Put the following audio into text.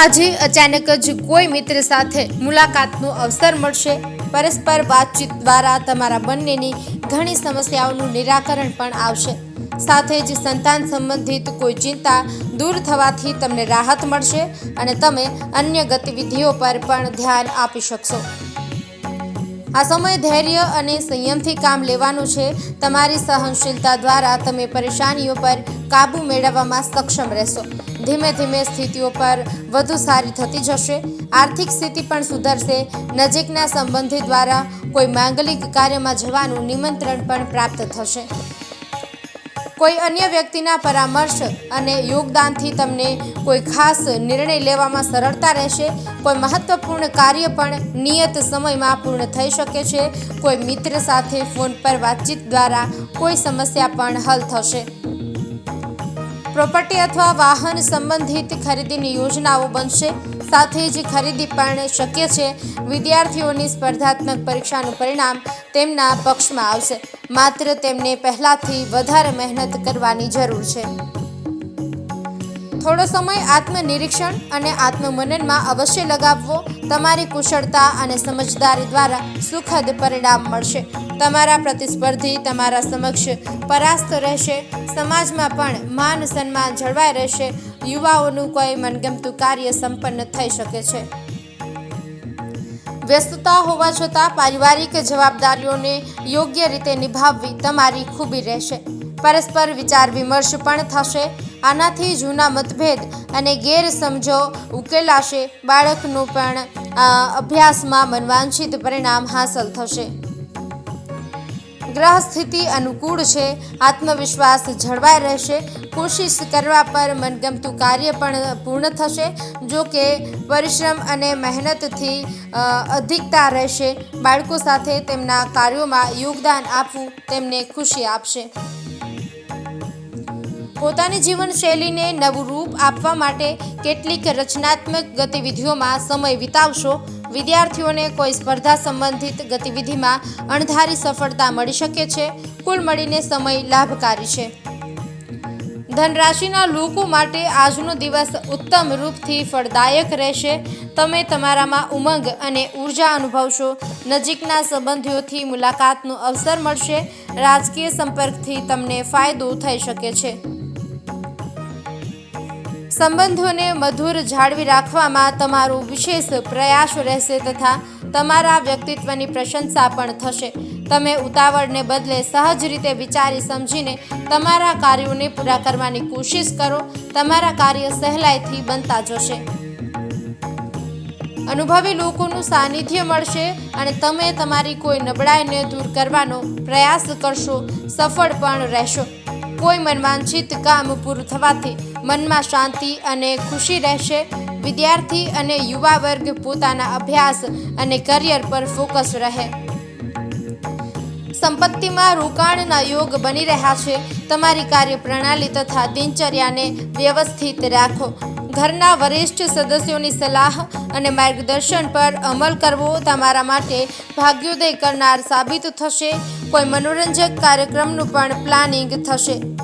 આજે અચાનક જ કોઈ મિત્ર સાથે મુલાકાતનો અવસર મળશે. પરસ્પર વાતચીત દ્વારા તમારા બંનેની ઘણી સમસ્યાઓનું નિરાકરણ પણ આવશે. સાથે જ સંતાન સંબંધિત કોઈ ચિંતા દૂર થવાથી તમને રાહત મળશે અને તમે અન્ય ગતિવિધિઓ પર પણ ધ્યાન આપી શકશો. આ સમય ધૈર્ય અને સંયમથી કામ લેવાનું છે. તમારી સહનશીલતા દ્વારા તમે પરેશાનીઓ પર કાબૂ મેળવવામાં સક્ષમ રહેશો. ધીમે ધીમે સ્થિતિઓ પર વધુ સારી થતી જશે. આર્થિક સ્થિતિ પણ સુધરશે. નજીકના સંબંધી દ્વારા કોઈ માંગલિક કાર્યમાં જવાનું નિમંત્રણ પણ પ્રાપ્ત થશે. કોઈ અન્ય વ્યક્તિના પરામર્શ અને યોગદાનથી તમને કોઈ ખાસ નિર્ણય લેવામાં સરળતા રહેશે. કોઈ મહત્વપૂર્ણ કાર્ય પણ નિયત સમયમાં પૂર્ણ થઈ શકે છે. કોઈ મિત્ર સાથે ફોન પર વાતચીત દ્વારા કોઈ સમસ્યા પણ હલ થશે. પ્રોપર્ટી અથવા વાહન સંબંધિત ખરીદીની યોજનાઓ બનશે. સાથે જ ખરીદી પણ શક્ય છે. વિદ્યાર્થીઓની સ્પર્ધાત્મક પરીક્ષાનું પરિણામ તેમના પક્ષમાં આવશે. માત્ર તેમને પહેલાંથી વધારે મહેનત કરવાની જરૂર છે. થોડો સમય આત્મનિરીક્ષણ અને આત્મમનનમાં અવશ્ય લગાવવો તમારી કુશળતા અને સમજદારી દ્વારા સુખદ પરિણામ મળશે. તમારા પ્રતિસ્પર્ધી તમારા સમક્ષ પરાસ્ત રહેશે. સમાજમાં પણ માન સન્માન જળવાઈ રહેશે. યુવાઓનું કોઈ મનગમતું કાર્ય સંપન્ન થઈ શકે છે. વ્યસ્તતા હોવા છતાં પારિવારિક જવાબદારીઓને યોગ્ય રીતે નિભાવવી તમારી ખૂબી રહેશે. પરસ્પર વિચાર વિમર્શ પણ થશે. આનાથી જૂના મતભેદ અને ગેરસમજો ઉકેલાશે. બાળકનું પણ અભ્યાસમાં મનવાંછિત પરિણામ હાંસલ થશે. ગ્રહ સ્થિતિ અનુકૂળ છે, આત્મવિશ્વાસ જળવાઈ રહેશે, કોશિશ કરવા પર મનગમતું કાર્ય પણ પૂર્ણ થશે, જો કે પરિશ્રમ અને મહેનતથી અધિકતા રહેશે, બાળકો સાથે તેમના કાર્યોમાં યોગદાન આપવું તેમને ખુશી આપશે. પોતાની જીવનશૈલીને નવું રૂપ આપવા માટે કેટલીક રચનાત્મક ગતિવિધિઓમાં સમય વિતાવશો વિદ્યાર્થીઓને કોઈ સ્પર્ધા સંબંધિત ગતિવિધિમાં અણધારી સફળતા મળી શકે છે. કુલ મળીને સમય લાભકારી છે. ધનરાશિના લોકો માટે આજનો દિવસ ઉત્તમ રૂપથી ફળદાયક રહેશે. તમે તમારામાં ઉમંગ અને ઊર્જા અનુભવશો. નજીકના સંબંધીઓથી મુલાકાતનો અવસર મળશે. રાજકીય સંપર્કથી તમને ફાયદો થઈ શકે છે. સંબંધોને મધુર જાળવી રાખવામાં તમારો વિશેષ પ્રયાસ રહેશે તથા તમારા વ્યક્તિત્વની પ્રશંસા પણ થશે. તમે ઉતાવળને બદલે સહજ રીતે વિચારી સમજીને તમારા કાર્યોને પૂરા કરવાની કોશિશ કરો. તમારા કાર્ય સહેલાઈથી બનતા જશે. અનુભવી લોકોનું સાનિધ્ય મળશે અને તમે તમારી કોઈ નબળાઈને દૂર કરવાનો પ્રયાસ કરશો. સફળ પણ રહેશો. કોઈ મનવાંછિત કામ પૂરું થવાથી મનમાં શાંતિ અને ખુશી રહેશે. વિદ્યાર્થી અને યુવા વર્ગ પોતાના અભ્યાસ અને કરિયર પર ફોકસ રહે. સંપત્તિમાં રોકાણના યોગ બની રહ્યા છે. તમારી કાર્યપ્રણાલી તથા દિનચર્યાને વ્યવસ્થિત રાખો. ઘરના વરિષ્ઠ સદસ્યોની સલાહ અને માર્ગદર્શન પર અમલ કરવો તમારા માટે ભાગ્યોદય કરનાર સાબિત થશે. કોઈ મનોરંજક કાર્યક્રમનું પણ પ્લાનિંગ થશે.